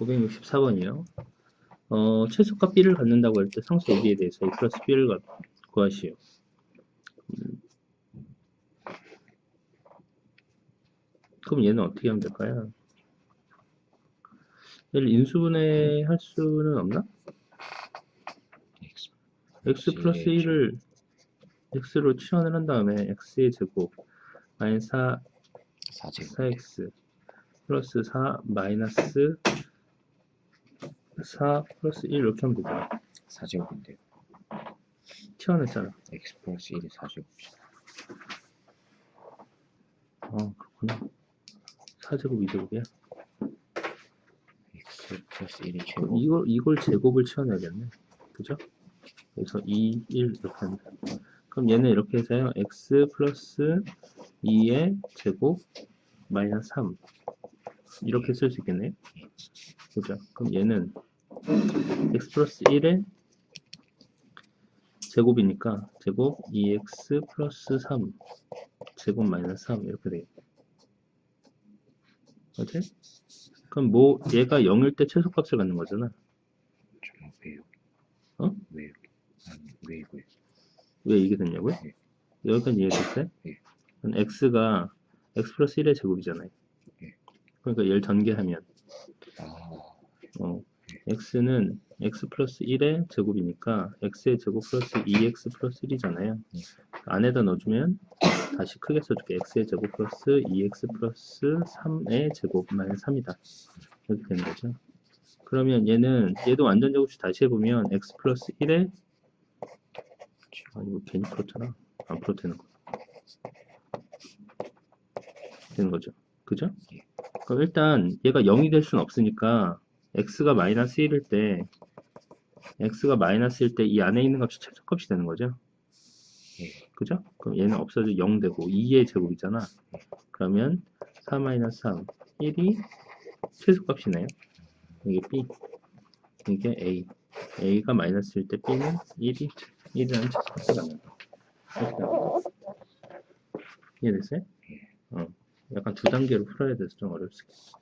564번이요. 어, 최소값 b를 갖는다고 할 때 상수 AB에 대해서 a 플러스 b를 가- 구하시오. 음. 그럼 얘는 어떻게 하면 될까요? 얘를 인수분해 할 수는 없나? x 플러스 1을 x로 치환을 한 다음에 x의 제곱 마이너스 4 4제곱 4x 플러스 4 마이너스 4 플러스 1 이렇게 하면 되잖아. 4제곱인데요 치환했잖아. x 플러스 1이 4제곱 어, 그렇구나. 4제곱, 2제곱이야. x 플러스 1이 제곱 이걸, 이걸 제곱을 치환해야겠네. 그죠? 그래서 2, 1 이렇게 합니다. 그럼 얘는 이렇게 해서요. x 플러스 2의 제곱 마이너스 3 이렇게 쓸 수 있겠네요. 그죠? 그럼 얘는 x 플러스 1의 제곱이니까 제곱 2x 플러스 3 제곱 마이너스 3 이렇게 되겠네. 맞지? 그럼 뭐 얘가 0일 때 최소값을 갖는 거잖아. 왜요? 어? 왜요? 아니 왜고요? 왜 이게 됐냐고요? 네. 여기까지 이해됐어요? 네. 그럼 x가 x 플러스 1의 제곱이잖아요. 네. 그러니까 얘를 전개하면 아 어, x는 x 플러스 1의 제곱이니까 x의 제곱 플러스 2x 플러스 1이잖아요. 네. 안에다 넣어주면 다시 크게 써줄게. x의 제곱 플러스 2x 플러스 3의 제곱 마이너스 3이다. 이렇게 되는 거죠. 그러면 얘는 얘도 완전 제곱식 다시 해보면 x 플러스 1의 아 이거 괜히 풀었잖아. 안 풀어도 되는 거. 되는 거죠. 그죠? 예. 그럼 일단 얘가 0이 될 수는 없으니까 x가 마이너스 1일 때 x가 마이너스일 때 이 안에 있는 값이 최소값이 되는 거죠. 예. 그죠? 그럼 얘는 없어져 0 되고 2의 제곱이잖아. 그러면 4 마이너스 3 1이 최소값이네요. 이게 b 이게 a a가 마이너스일 때 b는 1이 1이라는 최소값을 갖는다. 이렇게 나와요. 이해됐어요? 어. 약간 두 단계로 풀어야 돼서 좀 있겠어.